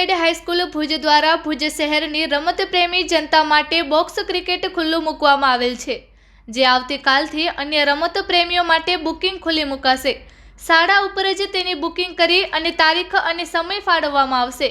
ઓલફ્રેડ high school Bhuj દ્વારા ભુજ શહેરની રમતપ્રેમી જનતા માટે બોક્સ ક્રિકેટ ખુલ્લું મૂકવામાં આવેલ છે. જે આવતીકાલથી અન્ય રમતપ્રેમીઓ માટે બુકિંગ ખુલ્લી મુકાશે. શાળા ઉપર જ તેની બુકિંગ કરી અને તારીખ અને સમય ફાળવવામાં આવશે.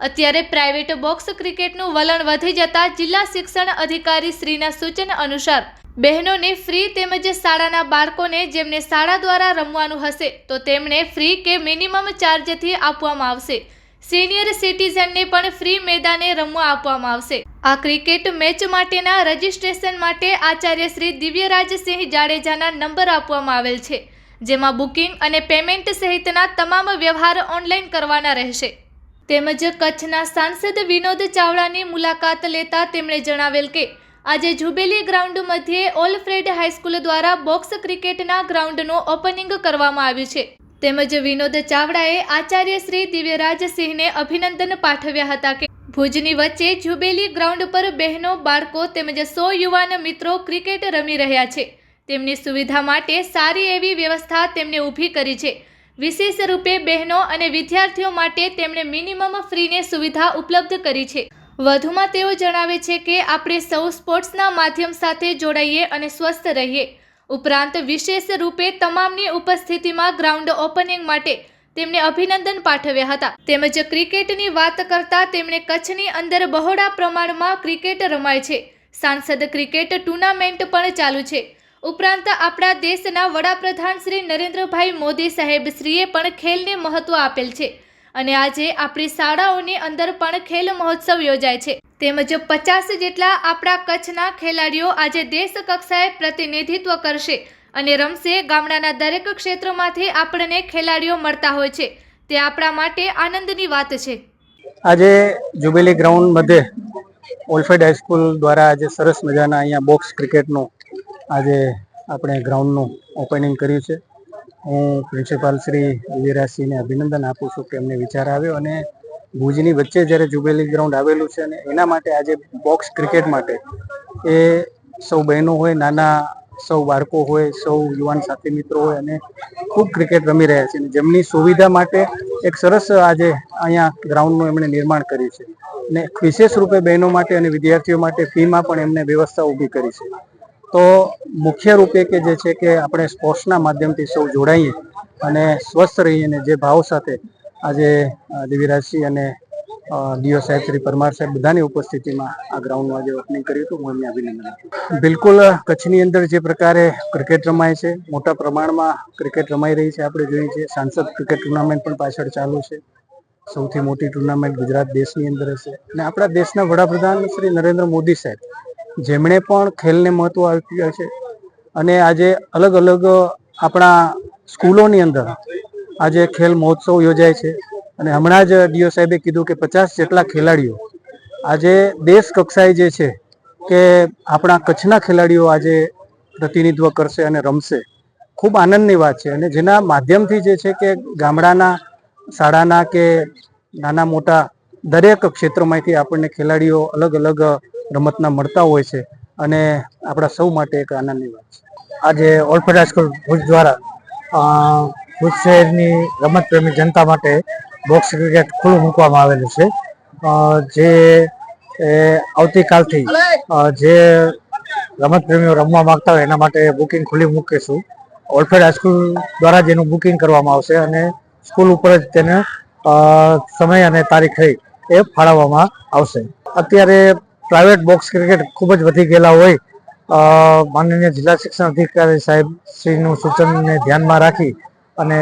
અત્યારે પ્રાઇવેટ બોક્સ ક્રિકેટનું વલણ વધી જતા જિલ્લા શિક્ષણ અધિકારી શ્રીના સૂચન અનુસાર, બહેનોને ફ્રી તેમજ શાળાના બાળકોને જેમને શાળા દ્વારા રમવાનું હશે, તો તેમણે ફ્રી કે મિનિમમ ચાર્જથી આપવામાં આવશે. સિનિયર સિટીઝનને પણ ફ્રી મેદાને રમવા આપવામાં આવશે. આ ક્રિકેટ મેચ માટેના રજિસ્ટ્રેશન માટે આચાર્ય શ્રી દિવ્યરાજસિંહ જાડેજાના નંબર આપવામાં આવેલ છે, જેમાં બુકિંગ અને પેમેન્ટ સહિતના તમામ વ્યવહાર ઓનલાઈન કરવાના રહેશે. તેમજ કચ્છના સાંસદ વિનોદ ચાવડાની મુલાકાત લેતા તેમણે જણાવેલ કે, આજે જુબેલી ગ્રાઉન્ડ મધ્યે ઓલફ્રેડ હાઈસ્કૂલ દ્વારા બોક્સ ક્રિકેટના ગ્રાઉન્ડનું ઓપનિંગ કરવામાં આવ્યું છે. તેમજ વિનોદ ચાવડાએ આચાર્ય શ્રી દિવ્યરાજસિંહને અભિનંદન પાઠવ્યા હતા કે ભુજની વચ્ચે જુબેલી ગ્રાઉન્ડ પર બહેનો, બાળકો તેમજ સો યુવાન મિત્રો ક્રિકેટ રમી રહ્યા છે. તેમની સુવિધા માટે સારી એવી વ્યવસ્થા તેમણે ઊભી કરી છે. વિશેષ રૂપે બહેનો અને વિદ્યાર્થીઓ માટે તેમણે મિનિમમ ફ્રીને સુવિધા ઉપલબ્ધ કરી છે. વધુમાં તેઓ જણાવે છે કે આપણે સૌ સ્પોર્ટ્સના માધ્યમ સાથે જોડાઈએ અને સ્વસ્થ રહીએ. ઉપરાંત વિશેષ રૂપે તમામની ઉપસ્થિતિમાં ગ્રાઉન્ડ ઓપનિંગ માટે તેમને અભિનંદન પાઠવ્યા હતા. તેમજ ક્રિકેટની વાત કરતા તેમણે કચ્છની અંદર બહોળા પ્રમાણમાં ક્રિકેટ રમાય છે. સાંસદ ક્રિકેટ ટુર્નામેન્ટ પણ ચાલુ છે. ઉપરાંત આપણા દેશના વડાપ્રધાન શ્રી નરેન્દ્રભાઈ મોદી સાહેબ શ્રીએ પણ ખેલને મહત્ત્વ આપેલ છે. અને આજે આપણી શાળાઓની અંદર પણ ખેલ મહોત્સવ યોજાય છે. તેમજ પચાસ જેટલા આપણા કચ્છના ખેલાડીઓ આજે દેશ કક્ષાએ પ્રતિનિધિત્વ કરશે અને રમશે ગામડાના દરેક ક્ષેત્રમાંથી આપણને ખેલાડીઓ મળતા હોય છે. તે આપણા માટે આનંદની વાત છે. આજે જુબેલી ગ્રાઉન્ડ મધ્યે ઓલફેડ હાઈસ્કૂલ દ્વારા આજે સરસ મજાના અહીંયા બોક્સ ક્રિકેટનું આજે આપણે ગ્રાઉન્ડનું ઓપનિંગ કર્યું છે. હું પ્રિન્સિપાલ શ્રી વિરાજસિંહને અભિનંદન આપું છું કે એમને વિચાર આવ્યો અને ભુજની વચ્ચે જ્યારે જુબેલી ગ્રાઉન્ડ આવેલું છે અને એના માટે આજે બોક્સ ક્રિકેટ માટે એ સૌ બહેનો હોય, નાના સૌ બાળકો હોય, સૌ યુવાન સાથી મિત્રો હોય અને ખૂબ ક્રિકેટ રમી રહ્યા છે જેમની સુવિધા માટે એક સરસ આજે અહીંયા ગ્રાઉન્ડનું એમણે નિર્માણ કર્યું છે. અને વિશેષ રૂપે બહેનો માટે અને વિદ્યાર્થીઓ માટે ફીમાં પણ એમને વ્યવસ્થા ઊભી કરી છે. તો મુખ્ય રૂપે કે જે છે કે આપણે સ્પોર્ટ્સના માધ્યમથી સૌ જોડાઈએ અને સ્વસ્થ રહીએ અને જે ભાવ સાથે આજે અ, દિવ્યરાજસિંહ અને ડીઓ સાહેબ શ્રી પરમાર સાહેબ બધાની ઉપસ્થિતિમાં આ ગ્રાઉન્ડનું આજે ઓપનિંગ કર્યું હતું. હું એમને અભિનંદન બિલકુલ કચ્છની અંદર જે પ્રકારે ક્રિકેટ રમાય છે મોટા પ્રમાણમાં ક્રિકેટ રમાઈ રહી છે આપણે જોઈએ છીએ. સાંસદ ક્રિકેટ ટુર્નામેન્ટ પણ પાછળ ચાલુ છે. સૌથી મોટી ટુર્નામેન્ટ ગુજરાત દેશની અંદર હશે. અને આપણા દેશના વડાપ્રધાન શ્રી નરેન્દ્ર મોદી સાહેબ જેમણે પણ ખેલને મહત્વ આપ્યું છે. અને આજે અલગ અલગ આપણા સ્કૂલોની અંદર આજે ખેલ મહોત્સવ યોજાય છે અને હમણાં જ ડીઓ સાહેબે કીધું કે પચાસ જેટલા ખેલાડીઓ આજે દેશ કક્ષાએ જે છે કે આપણા કચ્છના ખેલાડીઓ આજે પ્રતિનિધિત્વ કરશે અને રમશે. ખૂબ આનંદની વાત છે અને જેના માધ્યમથી જે છે કે ગામડાના, શાળાના કે નાના મોટા દરેક ક્ષેત્રમાંથી આપણને ખેલાડીઓ અલગ અલગ રમતના મળતા હોય છે અને આપણા સૌ માટે એક આનંદની વાત છે. આજે ઓલફેડ હાઈસ્કૂલ ભુજ દ્વારા ભુજ શહેરની રમતપ્રેમી જનતા માટે બોક્સ ક્રિકેટ ખુલ્લું મૂકવામાં આવેલું છે. જે આવતીકાલથી જે રમતપ્રેમીઓ રમવા માંગતા હોય એના માટે બુકિંગ ખુલ્લી મૂકીશું. ઓલફેડ હાઈસ્કૂલ દ્વારા જ એનું બુકિંગ કરવામાં આવશે અને સ્કૂલ ઉપર જ તેને સમય અને તારીખ થઈ એ ફાળવવામાં આવશે. અત્યારે પ્રાઇવેટ બોક્સ ક્રિકેટ ખૂબ જ વધી ગયેલા હોય માનનીય જિલ્લા શિક્ષણ અધિકારી સાહેબ શ્રીનું સૂચનને ધ્યાનમાં રાખી અને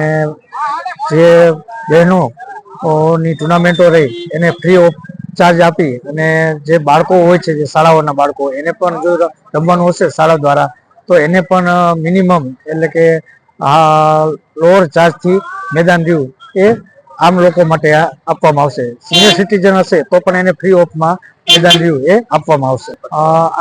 જે બહેનોની ટુર્નામેન્ટો રહી, એને ફ્રી ઓફ ચાર્જ આપી અને જે બાળકો હોય છે, જે શાળાઓના બાળકો, એને પણ જો રમવાનું હશે શાળા દ્વારા, તો એને પણ મિનિમમ એટલે કે લોઅર ચાર્જથી મેદાન રહ્યું એ આમ લોકો માટે આ આપવામાં આવશે. સિનિયર સિટીઝન હશે તો પણ એને ફ્રી ઓફમાં મેદાન રહ્યું એ આપવામાં આવશે.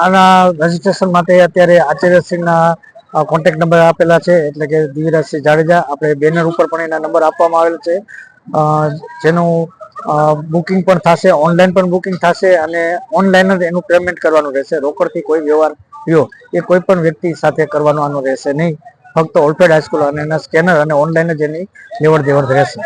આના રજીસ્ટ્રેશન માટે અત્યારે આચાર્યશ્રીના કોન્ટેક્ટ નંબર આપેલા છે, એટલે કે દિવ્યરાજસિંહ જાડેજા, આપણે બેનર ઉપર પણ એના નંબર આપવામાં આવેલ છે. જેનું બુકિંગ પણ થશે ઓનલાઈન પણ બુકિંગ થશે અને ઓનલાઈન જ એનું પેમેન્ટ કરવાનું રહેશે. રોકડથી કોઈ વ્યવહાર રહ્યો, એ કોઈ પણ વ્યક્તિ સાથે કરવાનો આનો રહેશે નહીં. ફક્ત ઓલફેડ હાઈસ્કૂલ અને એના સ્કેનર અને ઓનલાઈન જ એની લેવડ દેવડ રહેશે.